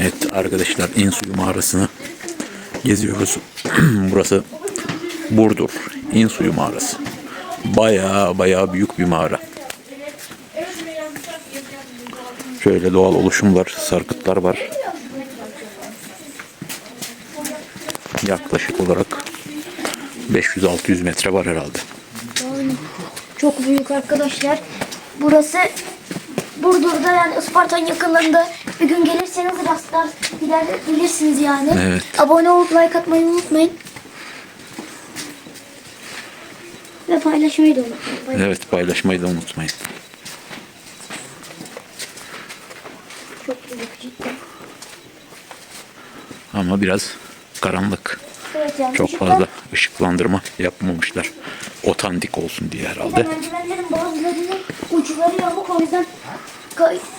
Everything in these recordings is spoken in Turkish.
Evet arkadaşlar İnsuyu mağarasını geziyoruz. Burası Burdur İnsuyu mağarası. Baya baya büyük bir mağara. Şöyle doğal oluşumlar, sarkıtlar var. Yaklaşık olarak 500-600 metre var herhalde. Çok büyük arkadaşlar. Burası Burdur'da yani Isparta'nın yakınlarında bir gün gelirseniz rastlar gider bilirsiniz yani. Evet. Abone olup like atmayı unutmayın. Ve paylaşmayı da unutmayın. Evet paylaşmayı da unutmayın. Çok büyük cidden. Ama biraz karanlık. Evet yani Çok ışıklar- fazla ışıklandırma yapmamışlar. Otantik olsun diye herhalde. merdivenlerin bazılarının uçları yamuk o yüzden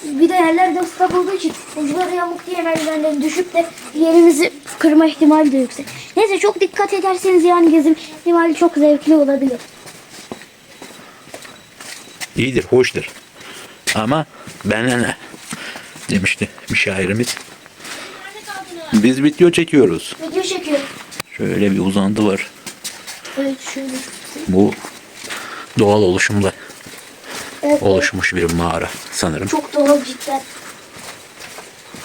bir de yerlerde ıslak olduğu için uçları yamuk diye merdivenlerin düşüp de yerimizi kırma ihtimali de yüksek. Neyse çok dikkat ederseniz yani gezim ihtimali çok zevkli olabilir. İyidir, hoştur. Ama bana ne? Demişti bir şairimiz. Biz video çekiyoruz. Video çekiyor. Şöyle bir uzandı var. Evet şöyle. Bu doğal oluşumla Evet, oluşmuş bir mağara sanırım. Çok doğal cidden.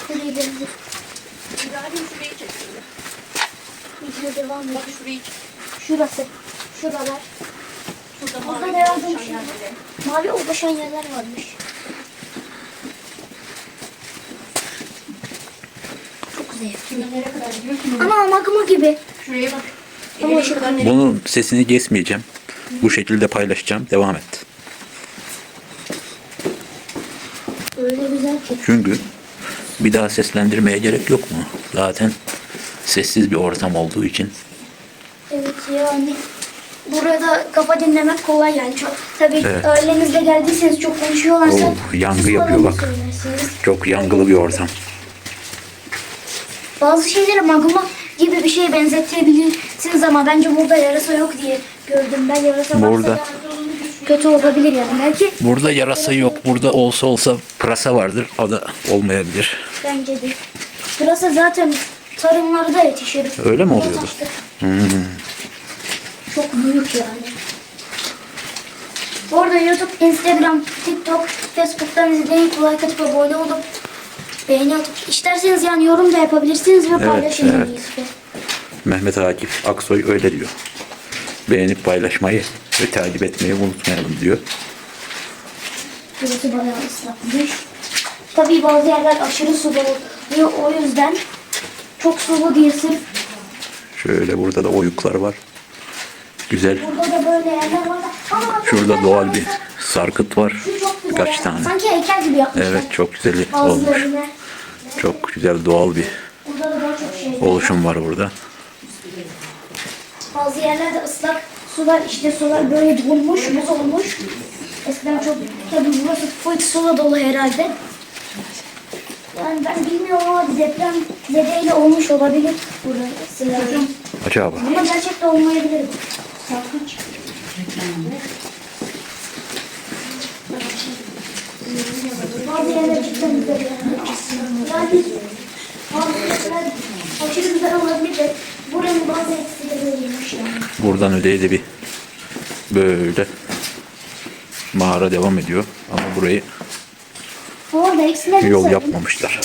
İbrahim şurayı. Video devam ediyor. Bak şurayı. Şurası. Şuralar. Şurada Burada mavi ne yerleri. Mavi oluşan yerler varmış. Çok zevkli. Nereye kadar gidiyor ki? Ama magma gibi. Şuraya bak. Ama Nereye şu- kadar nereye? Bunun sesini kesmeyeceğim. Bu şekilde paylaşacağım. Devam et. Öyle güzel ki. Çünkü bir daha seslendirmeye gerek yok mu? Zaten sessiz bir ortam olduğu için. Evet yani. Burada kafa dinlemek kolay yani. Çok, tabii Evet. ailenizle geldiyseniz çok konuşuyorlarsa. Oo, yankı siz yapıyor bak. söylersiniz. Çok yangılı bir ortam. Bazı şeyleri magma gibi bir şeye benzetebilirsiniz ama bence burada yarasa yok diye gördüm. Ben yarasa varsa Burada. da kötü olabilir yani. Belki Burada yarasa yok. Burada olsa olsa pırasa vardır. O da olmayabilir. bence de. Pırasa zaten tarımlarda yetişir. Öyle mi oluyordu? Hmm. Çok büyük yani. Bu arada YouTube, Instagram, TikTok, Facebook'tan izleyin, like atıp abone olup beğeni atıp isterseniz yani yorum da yapabilirsiniz ve paylaşın en evet. Mehmet Akif Aksoy öyle diyor. Beğenip paylaşmayı ve takip etmeyi unutmayalım diyor. Burası bayağı ıslatmış. Tabii bazı yerler aşırı sulu oluyor o yüzden çok sulu diye sırf Şöyle burada da oyuklar var. Güzel. burada da böyle yerler var. da- Ama Şurada doğal bir sarkıt var. Şu çok güzel. Birkaç tane. Sanki heykel gibi yapmışlar. Evet çok güzel olmuş. Bazılarını. Çok güzel doğal bir Burada da daha çok şey. oluşum var burada. Bazı yerlerde ıslak sular işte sular böyle dolmuş, buz olmuş. Eskiden çok tabii burası full sula dolu herhalde. Yani ben bilmiyorum ama deprem zedeyle olmuş olabilir burası. Yani. Acaba. Ama gerçekten olmayabilir bu. Sarkınç. Bazı yerler cidden güzel yani. Bazı yerler aşırı güzel olabilir de buranın bazı eksileri olmuş yani. Buradan öteye de bir böyle mağara devam ediyor. Ama burayı Bu arada yol söyleyeyim. yapmamışlar.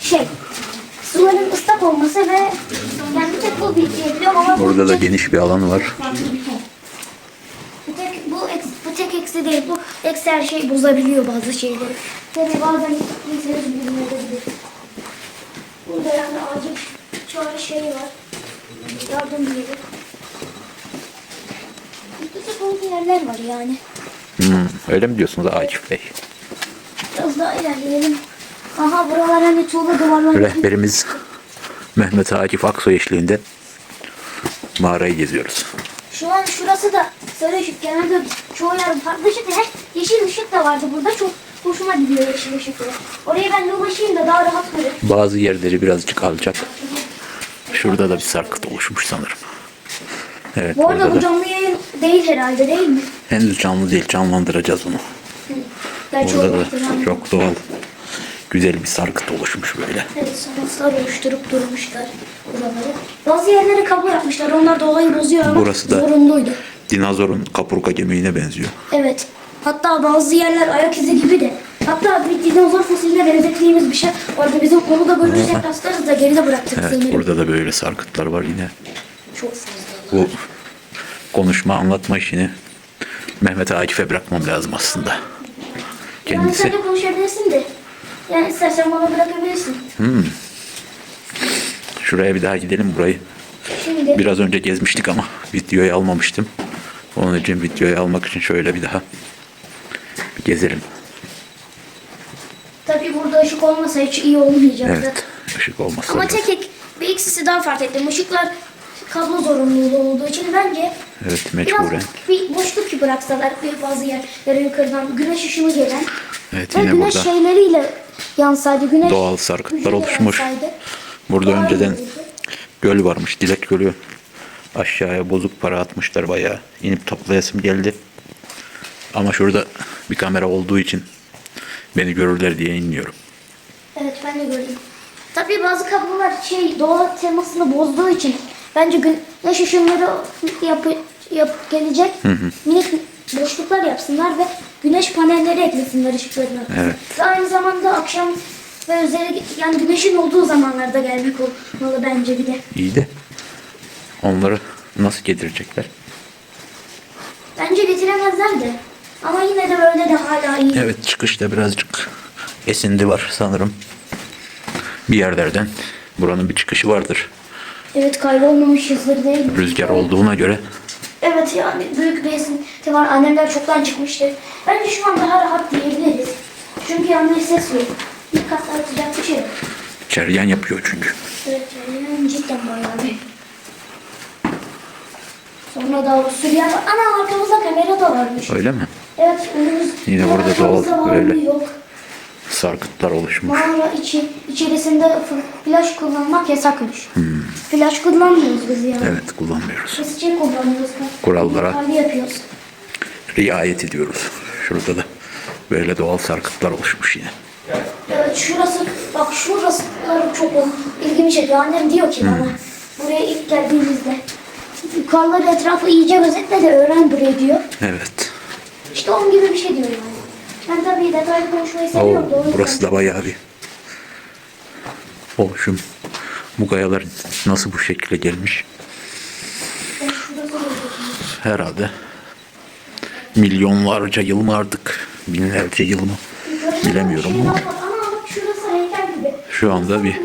Şey, suların ıslak olması ve yani bir tek bu bir diyebiliyorum ama Burada bu da tek, geniş bir alan var. bu tek, bu, eks, bu tek eksi değil. Bu eksi her şey bozabiliyor bazı şeyleri. Tabii bazen insanı bilmeyebilir. Burada yani acil çağrı şey var. Yardım yeri. Küçük olduğu yerler var yani. Hmm, öyle mi diyorsunuz Akif Bey? Biraz daha ilerleyelim. Aha buralar hani tuğla duvarlar. Rehberimiz Mehmet Akif Aksoy eşliğinde mağarayı geziyoruz. Şu an şurası da sarı ışık. Genelde çoğu yer farklı ışık. He, yeşil ışık da vardı burada. Çok hoşuma gidiyor yeşil ışıklar. Oraya ben de ulaşayım da daha rahat görürüm. Bazı yerleri birazcık alacak. Şurada da bir sarkıt oluşmuş sanırım. Evet Bu arada bu canlı yayın değil herhalde değil mi? henüz canlı değil canlandıracağız onu. Gerçi Burada da çok doğal güzel bir sarkıt oluşmuş böyle. Evet sanatlar oluşturup durmuşlar buraları. Bazı yerlere kablo yapmışlar. Onlar doğayı bozuyor ama Burası da- zorunluydu. Dinozorun kaburga gemiğine benziyor. Evet. Hatta bazı yerler ayak izi gibi de. Hatta bir dinozor fosiline benzettiğimiz bir şey vardı. Bizim onu da görürsek rastlarız da geride bıraktık Evet sanırım. burada da böyle sarkıtlar var yine. Çok fazla. Bu konuşma anlatma işini Mehmet Akif'e bırakmam lazım aslında. Yani Kendisi sen de konuşabilirsin de. Yani istersen bana bırakabilirsin. şuraya bir daha gidelim burayı. Şimdi Biraz önce gezmiştik ama videoyu almamıştım. Onun için videoyu almak için şöyle bir daha bir gezelim. tabii burada ışık olmasa hiç iyi olmayacaktı. Evet. ışık olmazsa Ama tek ek bir ikisi daha fark ettim. Işıklar kablo zorunluluğu olduğu için bence Evet biraz mecburen. bir boşluk bıraksalar bir bazı yerlere yukarıdan güneş ışığı gelen Evet ve yine güneş burada şeyleriyle yansaydı. Güneş Doğal sarkıtlar oluşmuş. yansaydı. Burada iyi önceden olurdu. göl varmış. Dilek Gölü. Aşağıya bozuk para atmışlar bayağı. İnip toplayasım geldi. Ama şurada bir kamera olduğu için beni görürler diye inmiyorum. Evet ben de göreyim. Tabii bazı kablolar şey doğa temasını bozduğu için bence güneş ışınları yapı, yapıp gelecek minik boşluklar yapsınlar ve güneş panelleri eklesinler ışıklarına. Evet. Ve aynı zamanda akşam ve üzeri yani güneşin olduğu zamanlarda gelmek olmalı bence bir de. İyi de onları nasıl getirecekler? Bence getiremezler de. Ama yine de böyle de hala iyi. Evet çıkışta birazcık esindi var sanırım. Bir yerlerden buranın bir çıkışı vardır. Evet kaybolmamışızdır değil mi? Rüzgar olduğuna göre Evet yani büyük bir esinti var. Annemler çoktan çıkmıştı. Bence şu an daha rahat diyebiliriz. Çünkü yanında ses yok. Bir kat artacak bir şey yok. çeryan yapıyor çünkü. Evet yani cidden bayağı bir. Sonra da Avusturya var. Ana arkamızda kamera da varmış. Öyle mi? Evet önümüz. Yine burada doğal, böyle. Yok. Sarkıtlar oluşmuş. Mağara içi, içerisinde flash kullanmak yasakmış. Hmm. Flash kullanmıyoruz biz yani. Evet kullanmıyoruz. Şey kullanıyoruz. Kurallara. Yapıyoruz. Riayet ediyoruz. Şurada da böyle doğal sarkıtlar oluşmuş yine. Evet şurası, bak şurası çok ilgimi çekiyor. Annem diyor ki bana, buraya ilk geldiğimizde yukarıları etrafı iyice gözetle de öğren burayı diyor. Evet. İşte onun gibi bir şey diyor yani. Ben tabii detaylı konuşmayı Oo, seviyorum. da o yüzden- burası da bayağı bir oluşum. Bu kayalar nasıl bu şekilde gelmiş? Herhalde milyonlarca yıl mı artık? Binlerce yıl mı? Bilemiyorum ama. Şu anda bir-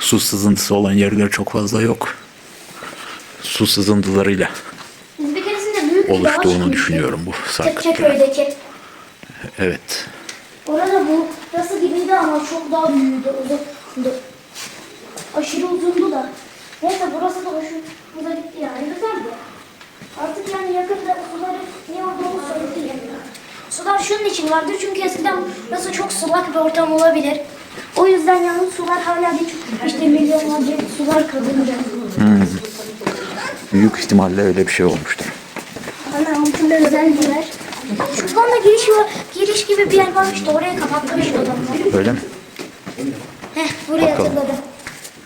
su sızıntısı olan yerler çok fazla yok. Su sızıntılarıyla oluştuğunu düşünüyorum bu sarkıtlar. Evet. Orada bu burası gibiydi ama çok daha büyüdü, uzundu. Aşırı uzundu da. Neyse burası da hoşumuza gitti yani güzeldi. Artık yani yakında suları niye olduğunu söyledi yani. Sular şunun için vardır çünkü eskiden burası çok sulak bir ortam olabilir. O yüzden yani sular hala bir işte milyonlarca sular kazanacak. Büyük ihtimalle öyle bir şey olmuştur. Ana altında özel bir yer. Şuradan da giriş var. Giriş gibi bir yer varmış da oraya kapatmış adamlar. Öyle mi? Heh buraya Bakalım. hatırladım.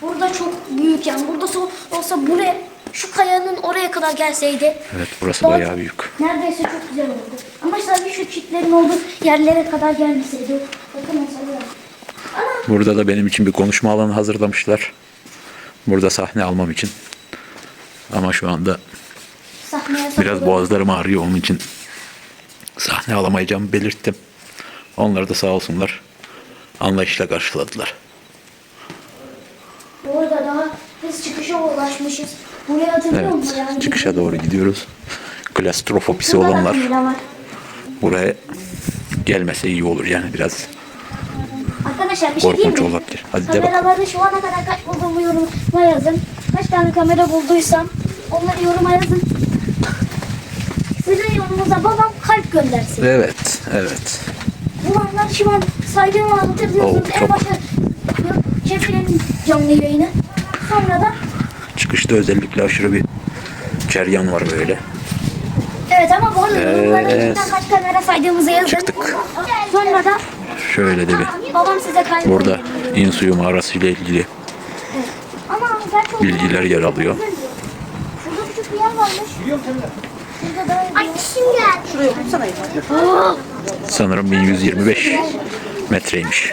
Burada çok büyük yani. Burada so olsa buraya şu kayanın oraya kadar gelseydi. Evet burası Doğru. bayağı büyük. Neredeyse çok güzel olurdu. Ama sadece şu çitlerin olduğu yerlere kadar gelmeseydi. Bakın mesela. Ana Burada da benim için bir konuşma alanı hazırlamışlar. Burada sahne almam için. Ama şu anda sahneye biraz boğazlarım ağrıyor onun için sahne alamayacağımı belirttim. Onlar da sağ olsunlar anlayışla karşıladılar. Bu arada daha biz çıkışa ulaşmışız. Buraya hatırlıyor Evet musun? Yani çıkışa doğru gidiyoruz. Klastrofobisi olanlar buraya gelmese iyi olur yani biraz. Arkadaşlar bir şey Korkunç diyeyim mi? olabilir. Hadi. Kameraları şu ana kadar kaç bulduğumu yoruma yazın. Kaç tane kamera bulduysam onları yoruma yazın. Yorumunuza babam kalp göndersin. Evet, evet. Şu an saydığımı hatırlıyorsunuz. Oo, En başta Şefile'nin canlı yayını. Sonra da Çıkışta özellikle aşırı bir ceryan var böyle. evet ama bu arada Evet. kaç kamera saydığımızı yazın. Çıktık. Sonra da Şöyle de bir Babam size kayboldu. burada insuyu mağarası ile ilgili bilgiler yer alıyor. Şurada küçük bir yer varmış. Şurada da Ay çişim geldi. Şuraya otursana ya. Sanırım 1125 metreymiş.